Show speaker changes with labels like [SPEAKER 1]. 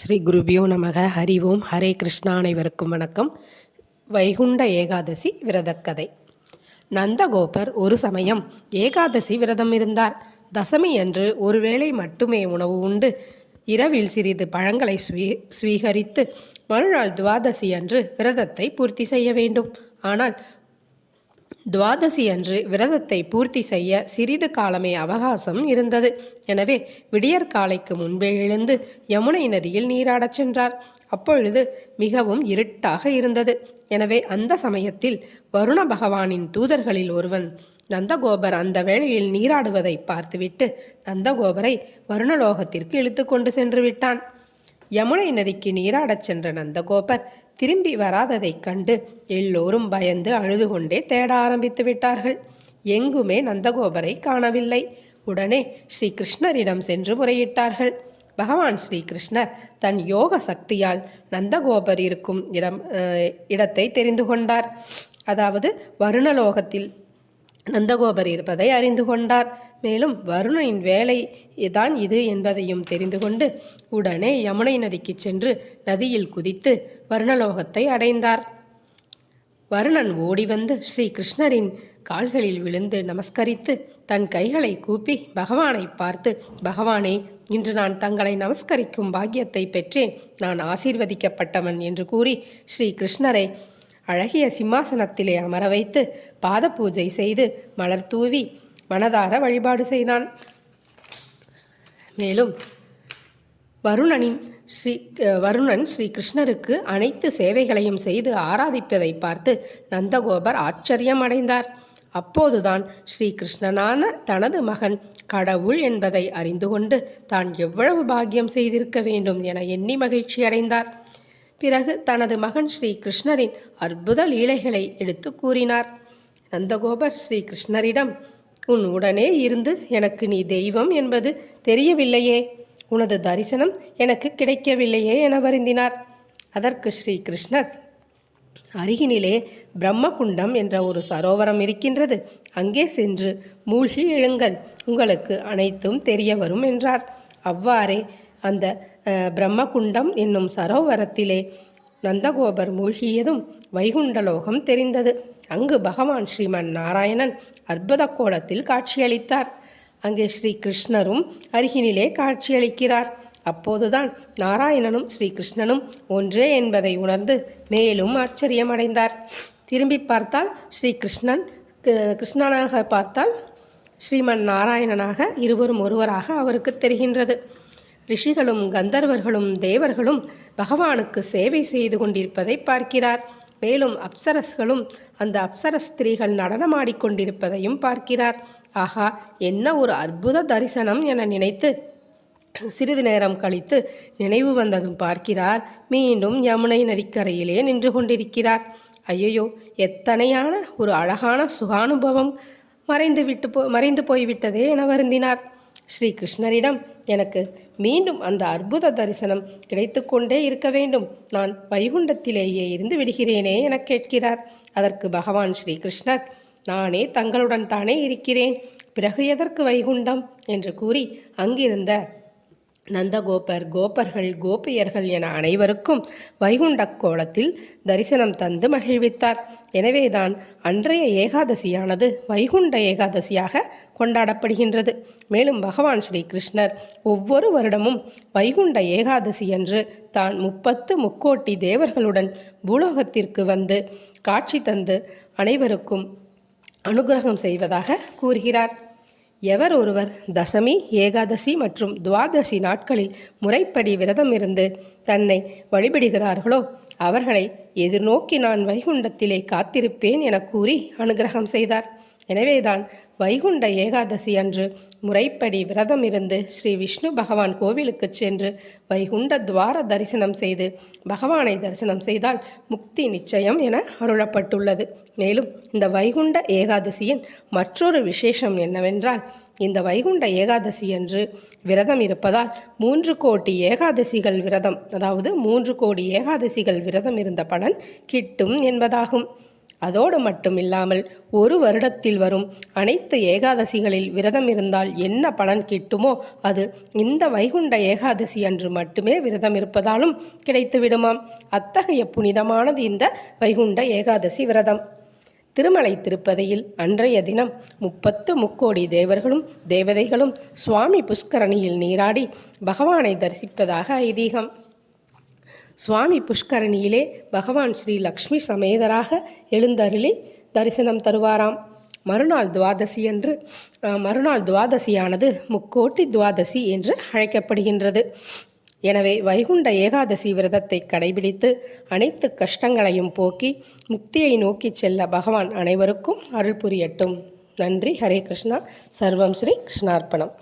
[SPEAKER 1] ஸ்ரீ குருபியோ நமக. ஹரி ஓம். ஹரே கிருஷ்ணா அனைவருக்கும் வணக்கம். வைகுண்ட ஏகாதசி விரதக்கதை. நந்தகோபர் ஒரு சமயம் ஏகாதசி விரதம் இருந்தார். தசமி அன்று ஒருவேளை மட்டுமே உணவு உண்டு. இரவில் சிறிது பழங்களை ஸ்வீ ஸ்வீகரித்து மறுநாள் துவாதசி அன்று விரதத்தை பூர்த்தி செய்ய வேண்டும். ஆனால் துவாதசி அன்று விரதத்தை பூர்த்தி செய்ய சிறிது காலமே அவகாசம் இருந்தது. எனவே விடியற்காலைக்கு முன்பே எழுந்து யமுனை நதியில் நீராடச் சென்றார். அப்பொழுது மிகவும் இருட்டாக இருந்தது. எனவே அந்த சமயத்தில் வருண பகவானின் தூதர்களில் ஒருவன் நந்தகோபர் அந்த வேளையில் நீராடுவதை பார்த்துவிட்டு நந்தகோபரை வருணலோகத்திற்கு இழுத்து கொண்டு சென்று விட்டான். யமுனை நதிக்கு நீராடச் சென்ற நந்தகோபர் திரும்பி வராததைக் கண்டு எல்லோரும் பயந்து அழுது கொண்டே தேட ஆரம்பித்து விட்டார்கள். எங்குமே நந்தகோபரை காணவில்லை. உடனே ஸ்ரீ கிருஷ்ணரிடம் சென்று முறையிட்டார்கள். பகவான் ஸ்ரீ கிருஷ்ணர் தன் யோக சக்தியால் நந்தகோபர் இருக்கும் இடம் இடத்தை தெரிந்து கொண்டார். அதாவது வருணலோகத்தில் நந்தகோபர் இருப்பதை அறிந்து கொண்டார். மேலும் வருணனின் வேலை தான் இது என்பதையும் தெரிந்து கொண்டு உடனே யமுனை நதிக்கு சென்று நதியில் குதித்து வருணலோகத்தை அடைந்தார். வருணன் ஓடி வந்து ஸ்ரீ கிருஷ்ணரின் கால்களில் விழுந்து நமஸ்கரித்து தன் கைகளை கூப்பி பகவானை பார்த்து பகவானே இன்று நான் தங்களை நமஸ்கரிக்கும் பாக்கியத்தை பெற்றேன். நான் ஆசீர்வதிக்கப்பட்டவன் என்று கூறி ஸ்ரீ கிருஷ்ணரை அழகிய சிம்மாசனத்திலே அமர வைத்து பாத பூஜை செய்து மலர் தூவி மனதார வழிபாடு செய்தான். மேலும் வருணனின் ஸ்ரீ வருணன் ஸ்ரீ கிருஷ்ணருக்கு அனைத்து சேவைகளையும் செய்து ஆராதிப்பதை பார்த்து நந்தகோபர் ஆச்சரியம் அடைந்தார் அப்போதுதான் ஸ்ரீ கிருஷ்ணனான தனது மகன் கடவுள் என்பதை அறிந்து கொண்டு தான் எவ்வளவு பாக்கியம் செய்திருக்க வேண்டும் என எண்ணி மகிழ்ச்சி அடைந்தார். பிறகு தனது மகன் ஸ்ரீ கிருஷ்ணரின் அற்புத லீலைகளை எடுத்து கூறினார். நந்தகோபர் ஸ்ரீ கிருஷ்ணரிடம் உன் உடனே இருந்து எனக்கு நீ தெய்வம் என்பது தெரியவில்லையே. உனது தரிசனம் எனக்கு கிடைக்கவில்லையே என வருந்தினார். அதற்கு ஸ்ரீ கிருஷ்ணர் அருகினிலே பிரம்மகுண்டம் என்ற ஒரு சரோவரம் இருக்கின்றது. அங்கே சென்று மூழ்கி எழுங்கள். உங்களுக்கு அனைத்தும் தெரிய வரும் என்றார். அவ்வாறே அந்த பிரம்மகுண்டம் என்னும் சரோவரத்திலே நந்தகோபர் மூழ்கியதும் வைகுண்டலோகம் தெரிந்தது. அங்கு பகவான் ஸ்ரீமன் நாராயணன் அற்புத கோலத்தில் காட்சியளித்தார். அங்கே ஸ்ரீ கிருஷ்ணரும் அருகினிலே காட்சியளிக்கிறார். அப்போதுதான் நாராயணனும் ஸ்ரீ கிருஷ்ணனும் ஒன்றே என்பதை உணர்ந்து மேலும் ஆச்சரியமடைந்தார். திரும்பி பார்த்தால் ஸ்ரீ கிருஷ்ணன் கிருஷ்ணனாக பார்த்தால் ஸ்ரீமன் நாராயணனாக இருவரும் ஒருவராக அவருக்கு தெரிகின்றது. ரிஷிகளும் கந்தர்வர்களும் தேவர்களும் பகவானுக்கு சேவை செய்து கொண்டிருப்பதை பார்க்கிறார். மேலும் அப்சரஸ்களும் அந்த அப்சரஸ் ஸ்திரீகள் நடனமாடிக்கொண்டிருப்பதையும் பார்க்கிறார். ஆகா என்ன ஒரு அற்புத தரிசனம் என நினைத்து சிறிது நேரம் கழித்து நினைவு வந்ததும் பார்க்கிறார். மீண்டும் யமுனை நதிக்கரையிலே நின்று கொண்டிருக்கிறார். ஐயையோ எத்தனையான ஒரு அழகான சுகானுபவம். மறைந்து விட்டு போ மறைந்து போய்விட்டதே என வருந்தினார். ஸ்ரீ கிருஷ்ணரிடம் எனக்கு மீண்டும் அந்த அற்புத தரிசனம் கிடைத்து கொண்டே இருக்க வேண்டும். நான் வைகுண்டத்திலேயே இருந்து விடுகிறேனே என கேட்கிறார். அதற்கு பகவான் ஸ்ரீ கிருஷ்ணர் நானே தங்களுடன் தானே இருக்கிறேன். பிறகு எதற்கு வைகுண்டம்? என்று கூறி அங்கிருந்த நந்தகோபர் கோபர்கள் கோபியர்கள் என அனைவருக்கும் வைகுண்டக் கோலத்தில் தரிசனம் தந்து மகிழ்வித்தார். எனவேதான் அன்றைய ஏகாதசியானது வைகுண்ட ஏகாதசியாக கொண்டாடப்படுகின்றது. மேலும் பகவான் ஸ்ரீ கிருஷ்ணர் ஒவ்வொரு வருடமும் வைகுண்ட ஏகாதசி அன்று தான் முப்பத்து முக்கோட்டி தேவர்களுடன் பூலோகத்திற்கு வந்து காட்சி தந்து அனைவருக்கும் அனுகிரகம் செய்வதாக கூறுகிறார். எவர் ஒருவர் தசமி ஏகாதசி மற்றும் துவாதசி நாட்களில் முறைப்படி விரதம் இருந்து தன்னை வழிபடுகிறார்களோ அவர்களை எதிர்நோக்கி நான் வைகுண்டத்திலே காத்திருப்பேன் என கூறி அனுகிரகம் செய்தார். எனவேதான் வைகுண்ட ஏகாதசி அன்று முறைப்படி விரதம் இருந்து ஸ்ரீ விஷ்ணு பகவான் கோவிலுக்கு சென்று வைகுண்ட துவார தரிசனம் செய்து பகவானை தரிசனம் செய்தால் முக்தி நிச்சயம் என அருளப்பட்டுள்ளது. மேலும் இந்த வைகுண்ட ஏகாதசியின் மற்றொரு விசேஷம் என்னவென்றால் இந்த வைகுண்ட ஏகாதசி அன்று விரதம் இருப்பதால் மூன்று கோடி ஏகாதசிகள் விரதம் அதாவது மூன்று கோடி ஏகாதசிகள் விரதம் இருந்த பலன் கிட்டும் என்பதாகும். அதோடு மட்டும் இல்லாமல் ஒரு வருடத்தில் வரும் அனைத்து ஏகாதசிகளில் விரதம் இருந்தால் என்ன பலன் கிட்டுமோ அது இந்த வைகுண்ட ஏகாதசி அன்று மட்டுமே விரதம் இருப்பதாலும் கிடைத்து விடுமாம் அத்தகைய புனிதமானது இந்த வைகுண்ட ஏகாதசி விரதம். திருமலை திருப்பதியில் அன்றைய தினம் முப்பத்து முக்கோடி தேவர்களும் தேவதைகளும் சுவாமி புஷ்கரணியில் நீராடி பகவானை தரிசிப்பதாக ஐதீகம். சுவாமி புஷ்கரணியிலே பகவான் ஸ்ரீ லக்ஷ்மி சமேதராக எழுந்தருளி தரிசனம் தருவாராம். மறுநாள் துவாதசி என்று மறுநாள் துவாதசியானது முக்கோட்டி துவாதசி என்று அழைக்கப்படுகின்றது. எனவே வைகுண்ட ஏகாதசி விரதத்தை கடைபிடித்து அனைத்து கஷ்டங்களையும் போக்கி முக்தியை நோக்கிச் செல்ல பகவான் அனைவருக்கும் அருள் புரியட்டும். நன்றி. ஹரே கிருஷ்ணா. சர்வம் ஸ்ரீ கிருஷ்ணார்ப்பணம்.